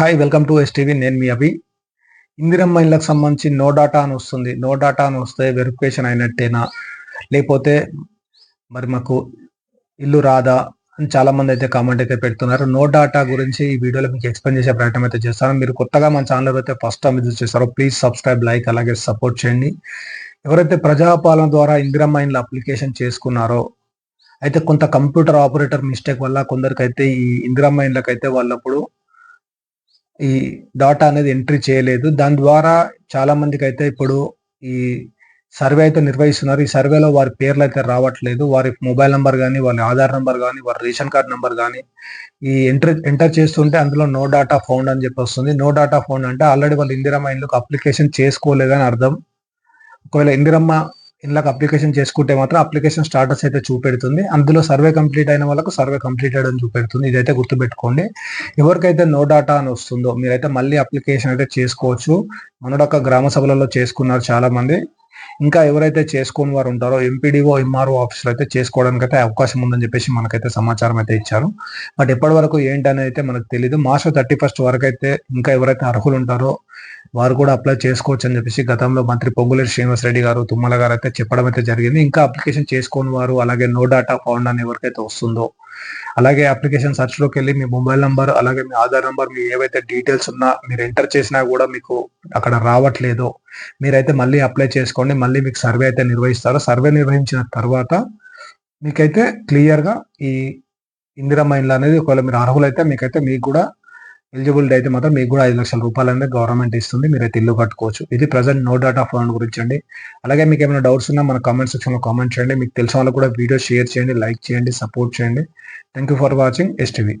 Hi welcome to STV నేను మీ అభి. ఇందిరమ్మ ఇళ్ళకి సంబంధించి నో డాటా అని వస్తుంది. నో డాటా అని వస్తే వెరిఫికేషన్ అయినట్టేనా? లేకపోతే మరి మాకు ఇల్లు రాదా అని చాలా మంది అయితే కామెంట్ అయితే పెడుతున్నారు. నో డాటా గురించి ఈ వీడియోలో మీకు ఎక్స్ప్లెయిన్ చేసే ప్రయత్నం అయితే చేస్తాను. మీరు కొత్తగా మన ఛానల్ అయితే ఫస్ట్ టైం విజిట్ చేస్తారో ప్లీజ్ సబ్స్క్రైబ్ లైక్ అలాగే సపోర్ట్ చేయండి. ఎవరైతే ప్రజాపాలన ద్వారా ఇందిరమ్మ ఇండ్ల అప్లికేషన్ చేసుకున్నారో అయితే కొంత కంప్యూటర్ ఆపరేటర్ మిస్టేక్ వల్ల కొందరికైతే ఈ ఇందిరమ్మ ఇండ్లకైతే వాళ్ళప్పుడు ఈ డాటా అనేది ఎంట్రీ చేయలేదు. దాని ద్వారా చాలా మందికి అయితే ఇప్పుడు ఈ సర్వే అయితే నిర్వహిస్తున్నారు. ఈ సర్వేలో వారి పేర్లు అయితే రావట్లేదు. వారి మొబైల్ నెంబర్ కానీ వాళ్ళ ఆధార్ నెంబర్ కానీ వారి రేషన్ కార్డ్ నెంబర్ కానీ ఈ ఎంటర్ ఎంటర్ చేస్తుంటే అందులో నో డాటా ఫౌండ్ అని చెప్పి వస్తుంది. నో డాటా ఫౌండ్ అంటే ఆల్రెడీ వాళ్ళు ఇందిరమ్మ ఇండ్లకు అప్లికేషన్ చేసుకోలేదని అర్థం. ఒకవేళ ఇందిరమ్మ ఇందులోకి అప్లికేషన్ చేసుకుంటే మాత్రం అప్లికేషన్ స్టాటస్ అయితే చూపెడుతుంది. అందులో సర్వే కంప్లీట్ అయిన వాళ్ళకు సర్వే కంప్లీటెడ్ అని చూపెడుతుంది. ఇదైతే గుర్తుపెట్టుకోండి. ఎవరికైతే నో డాటా అని వస్తుందో మీరైతే మళ్ళీ అప్లికేషన్ అయితే చేసుకోవచ్చు. మనడొక గ్రామ సభలలో చేసుకున్నారు చాలా మంది ఇంకా ఎవరైతే చేసుకుని వారు ఉంటారో ఎంపీడీఓ ఎంఆర్ఓ ఆఫీసులు అయితే చేసుకోవడానికి అయితే అవకాశం ఉందని చెప్పేసి మనకైతే సమాచారం అయితే ఇచ్చారు. బట్ ఎప్పటి వరకు ఏంటనేది అయితే మనకు తెలియదు మార్చ్ థర్టీ ఫస్ట్ వరకు అయితే ఇంకా ఎవరైతే అర్హులు ఉంటారో వారు కూడా అప్లై చేసుకోవచ్చు అని చెప్పేసి గతంలో మంత్రి పొంగులేరు శ్రీనివాస్ రెడ్డి గారు తుమ్మల గారు అయితే చెప్పడం అయితే జరిగింది. ఇంకా అప్లికేషన్ చేసుకోని వారు అలాగే నో డాటా ఫౌండ్ అని ఎవరికైతే వస్తుందో అలాగే అప్లికేషన్ సర్చ్లోకి వెళ్ళి మీ మొబైల్ నంబర్ అలాగే మీ ఆధార్ నంబర్ మీ ఏవైతే డీటెయిల్స్ ఉన్నా మీరు ఎంటర్ చేసినా కూడా మీకు అక్కడ రావట్లేదో. మీరైతే మళ్ళీ అప్లై చేసుకోండి. మళ్ళీ మీకు సర్వే అయితే నిర్వహిస్తారు. సర్వే నిర్వహించిన తర్వాత మీకైతే క్లియర్గా ఈ ఇందిరా మైన్లు అనేది ఒకవేళ మీరు అర్హులైతే మీకైతే మీకు కూడా ఎలిజిబిలిటీ అయితే మాత్రం మీకు కూడా ఐదు లక్షల రూపాయలు అనేది గవర్నమెంట్ ఇస్తుంది. మీరైతే ఇల్లు కట్టుకోవచ్చు. ఇది ప్రజెంట్ నో డాటా ఫండ్ గురించి అండి. అలాగే మీకు ఏమైనా డౌట్స్ ఉన్నా మన కామెంట్ సెక్షన్లో కామెంట్ చేయండి. మీకు తెలిసిన వాళ్ళకి కూడా వీడియో షేర్ చేయండి లైక్ చేయండి సపోర్ట్ చేయండి. Thank you for watching STV